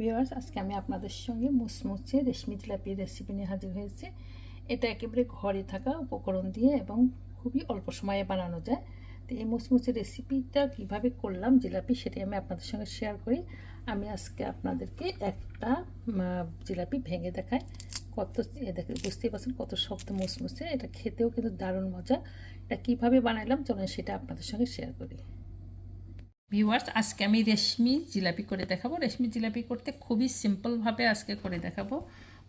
Viewers আজকে আমি আপনাদের সঙ্গে মুচমুচে রেশমি জিলাপির রেসিপি নিয়ে হাজির হয়েছি। এটা একেবারে ঘরে থাকা উপকরণ দিয়ে এবং খুবই অল্প সময়ে বানানো যায়। তো এই মুচমুচে রেসিপিটা কীভাবে করলাম, জিলাপি সেটাই আমি আপনাদের সঙ্গে শেয়ার করি। আমি আজকে আপনাদেরকে একটা জিলাপি ভেঙে দেখাই। কত দেখে বুঝতেই পারছেন কত শক্ত মুচমুচে এটা খেতেও কিন্তু দারুণ মজা। এটা কীভাবে বানাইলাম, চলুন সেটা আপনাদের সঙ্গে শেয়ার করি। ভিউয়ার্স আজকে আমি রেশমি জিলাপি করে দেখাবো। রেশমি জিলাপি করতে খুবই সিম্পলভাবে আজকে করে দেখাবো।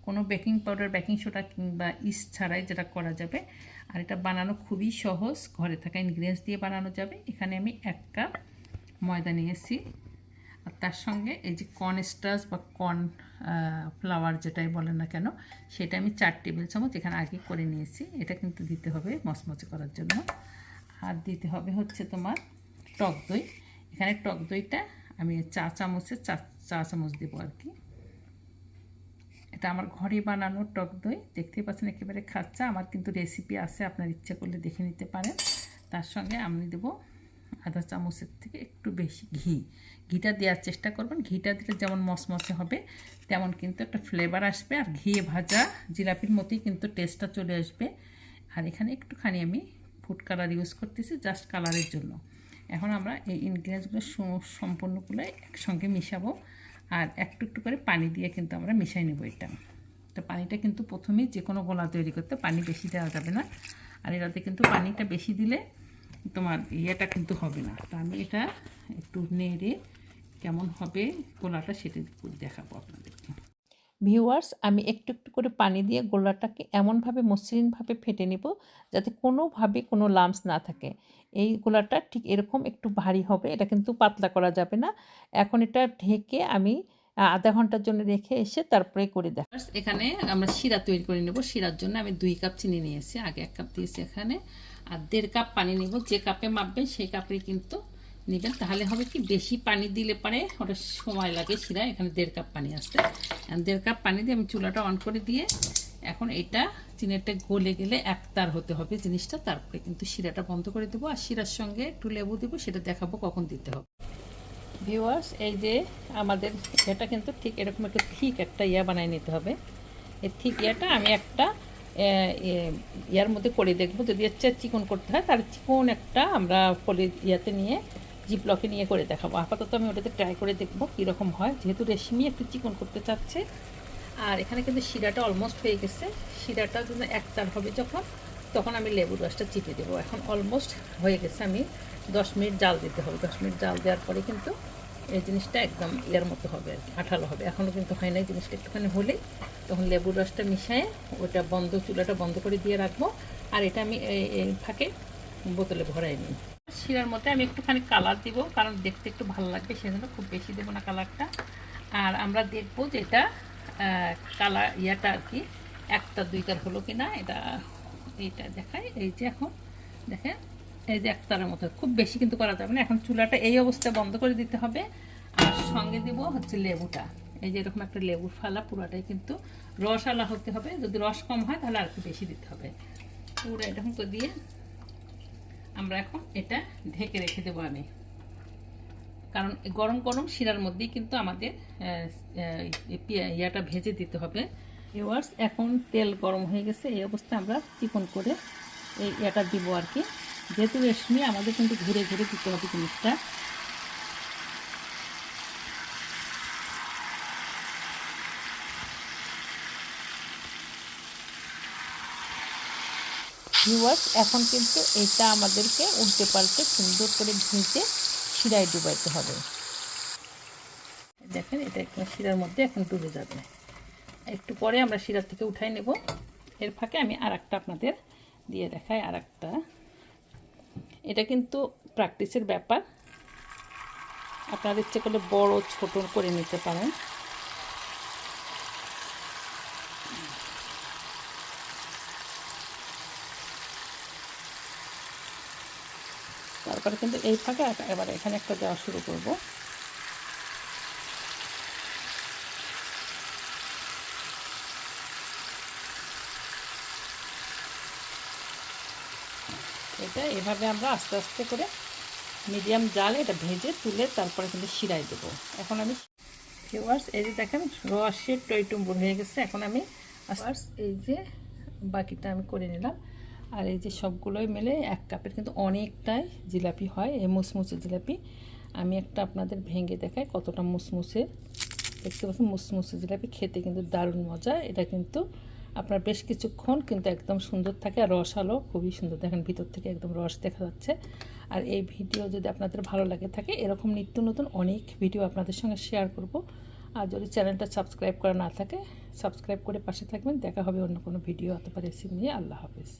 কোনো বেকিং পাউডার বেকিং সোডা কিংবা ইস ছাড়াই যেটা করা যাবে। আর এটা বানানো খুবই সহজ। ঘরে থাকা ইনগ্রিডিয়েন্টস দিয়ে বানানো যাবে। এখানে আমি এক কাপ ময়দা নিয়েছি। আর তার সঙ্গে এই যে কর্ন স্টার্চ বা কর্ন ফ্লাওয়ার যেটাই বলেন না কেন, সেটা আমি চার টেবিল চামচ এখানে আগে করে নিয়েছি। এটা কিন্তু দিতে হবে মচমচে করার জন্য। আর দিতে হবে হচ্ছে তোমার টক দই। এখানে টক দইটা আমি চা চামচে চা চা চামচ দেবো আর কি। এটা আমার ঘরে বানানো টক দই। দেখতেই পাচ্ছেন একেবারে খাচ্চা। আমার কিন্তু রেসিপি আছে, আপনার ইচ্ছা করলে দেখে নিতে পারেন। তার সঙ্গে আমি দেবো আধা চামচের থেকে একটু বেশি ঘি। ঘিটা দেওয়ার চেষ্টা করবেন। ঘিটা দিলে যেমন মচমচে হবে, তেমন কিন্তু একটা ফ্লেভার আসবে। আর ঘিয়ে ভাজা জিলাপির মতোই কিন্তু টেস্টটা চলে আসবে। আর এখানে একটুখানি আমি ফুড কালার ইউজ করতেছি জাস্ট কালারের জন্য। এখন আমরা এই ইনগ্রিডিয়েন্টসগুলো সম্পূর্ণগুলো একসঙ্গে মিশাবো। আর একটু একটু করে পানি দিয়ে কিন্তু আমরা মিশাই নেব এটা। তো পানিটা কিন্তু প্রথমেই যে কোনো গোলা তৈরি করতে পানি বেশি দেওয়া যাবে না। আর এটাতে কিন্তু পানিটা বেশি দিলে তোমার ইয়েটা কিন্তু হবে না। তো আমি এটা একটু নেড়ে কেমন হবে গোলাটা সেটা দেখাবো আপনাদেরকে ভিউয়ার্স, আমি একটু একটু করে পানি দিয়ে গোলাটাকে এমনভাবে মসৃণভাবে ফেটে নেব যাতে কোনোভাবে কোনো লামস না থাকে। এই গোলাটা ঠিক এরকম একটু ভারী হবে, এটা কিন্তু পাতলা করা যাবে না। এখন এটা ঢেকে আমি আধা ঘণ্টার জন্য রেখে এসে তারপরে করে দেখ এখানে আমরা শিরা তৈরি করে নেব। শিরার জন্য আমি দুই কাপ চিনি নিয়েছি, আগে এক কাপ দিয়েছি এখানে, আর দেড় কাপ পানি নেব। যে কাপে মাপবেন সেই কাপে কিন্তু নেবেন তাহলে হবে কি, বেশি পানি দিলে পারে, ওটা সময় লাগে শিরা, এখানে দেড় কাপ পানি আসতে দেড় কাপ পানি দিয়ে আমি চুলাটা অন করে দিয়ে এখন এটা চিনিটা গলে গেলে একতার হতে হবে জিনিসটা, তারপরে কিন্তু শিরাটা বন্ধ করে দেবো। আর শিরার সঙ্গে একটু লেবু দেবো, সেটা দেখাবো কখন দিতে হবে। ভিউয়ার্স এই যে আমাদের এটা কিন্তু ঠিক এরকম একটা ঠিক একটা ইয়া বানিয়ে নিতে হবে। এই ঠিক ইয়াটা আমি একটা ইয়ার মধ্যে করে দেখব। যদি চিকন করতে হয়, তাহলে চিকন একটা আমরা পলি ইয়াতে নিয়ে জিপলকে নিয়ে করে দেখাবো। আপাতত আমি ওটাতে ট্রাই করে দেখব কীরকম হয়। যেহেতু রেশমি একটু চিকন করতে চাচ্ছে। আর এখানে কিন্তু শিরাটা অলমোস্ট হয়ে গেছে। শিরাটা কিন্তু একতার হবে যখন, তখন আমি লেবুর রসটা চিপে দেবো। এখন অলমোস্ট হয়ে গেছে আমি দশ মিনিট জাল দিতে হবে। দশ মিনিট জাল দেওয়ার পরে কিন্তু এই জিনিসটা একদম ইয়ার মতো হবে আর কি, আঠালো হবে। এখনও কিন্তু হয় না জিনিসটা একটুখানি হলেই তখন লেবুর রসটা মিশিয়ে ওটা বন্ধ, চুলাটা বন্ধ করে দিয়ে রাখব। আর এটা আমি এই ফাঁকে বোতলে ভরাই নিই। শিরার মধ্যে আমি একটুখানি কালার দিব, কারণ দেখতে একটু ভালো লাগবে, সেজন্য খুব বেশি দেবো না কালারটা আর আমরা দেখব যে এটা কালার ইয়াটা আর কি, একটা, দুইটার হলো কি না এটা, এইটা দেখায় এই যে এখন, দেখেন, এই যে একতারের মতো, খুব বেশি কিন্তু করা যাবে না। এখন চুলাটা এই অবস্থায় বন্ধ করে দিতে হবে। আর সঙ্গে দিব হচ্ছে লেবুটা। এই যে এরকম একটা লেবুর ফালা, পুরাটাই কিন্তু রস আলা হতে হবে। যদি রস কম হয়, তাহলে আর একটু বেশি দিতে হবে। পুরো এরকম করে দিয়ে আমরা এখন এটা ঢেকে রেখে দেবো আমি। কারণ গরম গরম শিরার মধ্যেই কিন্তু আমাদের ইয়াটা ভেজে দিতে হবে। এওয়ার্স, এখন তেল গরম হয়ে গেছে, এই অবস্থায় আমরা চিকন করে এই ইয়াটা দিব আর কি। যেহেতু রেশমি, আমাদের কিন্তু ঘুরে ঘুরে দিতে হবে জিনিসটা। ভিউয়ার্স এখন কিন্তু এটা আমাদেরকে উল্টে পাল্টে সুন্দর করে ভেজে শিরায় ডুবাইতে হবে। দেখেন, এটা এখন শিরার মধ্যে এখন ডুবে যাবে। একটু পরে আমরা শিরার থেকে উঠাই নেব। এর ফাঁকে আমি আর একটা আপনাদের দিয়ে দেখাই আর একটা এটা কিন্তু প্র্যাকটিসের ব্যাপার। আপনার ইচ্ছে করলে বড়, ছোট করে নিতে পারেন। তারপরে কিন্তু এই ফাঁকে এবার এখানে একটা দেওয়া শুরু করব। এটা এভাবে আমরা আস্তে আস্তে করে মিডিয়াম জালে এটা ভেজে তুলে তারপরে কিন্তু শিরাই দেবো। এখন আমি ভিউয়ার্স, এই যে দেখেন রসের টইটুম্বুর হয়ে গেছে। এখন আমি আস এই যে বাকিটা আমি করে নিলাম। আর এই যে সবগুলোই মিলে এক কাপের কিন্তু অনেকটাই জিলাপি হয়, এই মুসমুসে জিলাপি। আমি একটা আপনাদের ভেঙে দেখাই কতটা মুসমুসে। দেখতে পাচ্ছেন মুসমুসে জিলাপি খেতে কিন্তু দারুণ মজা। এটা কিন্তু আপনার বেশ কিছুক্ষণ কিন্তু একদম সুন্দর থাকে আর রস আলো খুবই সুন্দর। দেখেন ভিতর থেকে একদম রস দেখা যাচ্ছে। আর এই ভিডিও যদি আপনাদের ভালো লাগে থাকে, এরকম নিত্য নতুন অনেক ভিডিও আপনাদের সঙ্গে শেয়ার করব। আর যদি চ্যানেলটা সাবস্ক্রাইব করা না থাকে, সাবস্ক্রাইব করে পাশে থাকবেন। দেখা হবে অন্য কোনো ভিডিও অথবা রেসিপি নিয়ে। আল্লাহ হাফেজ।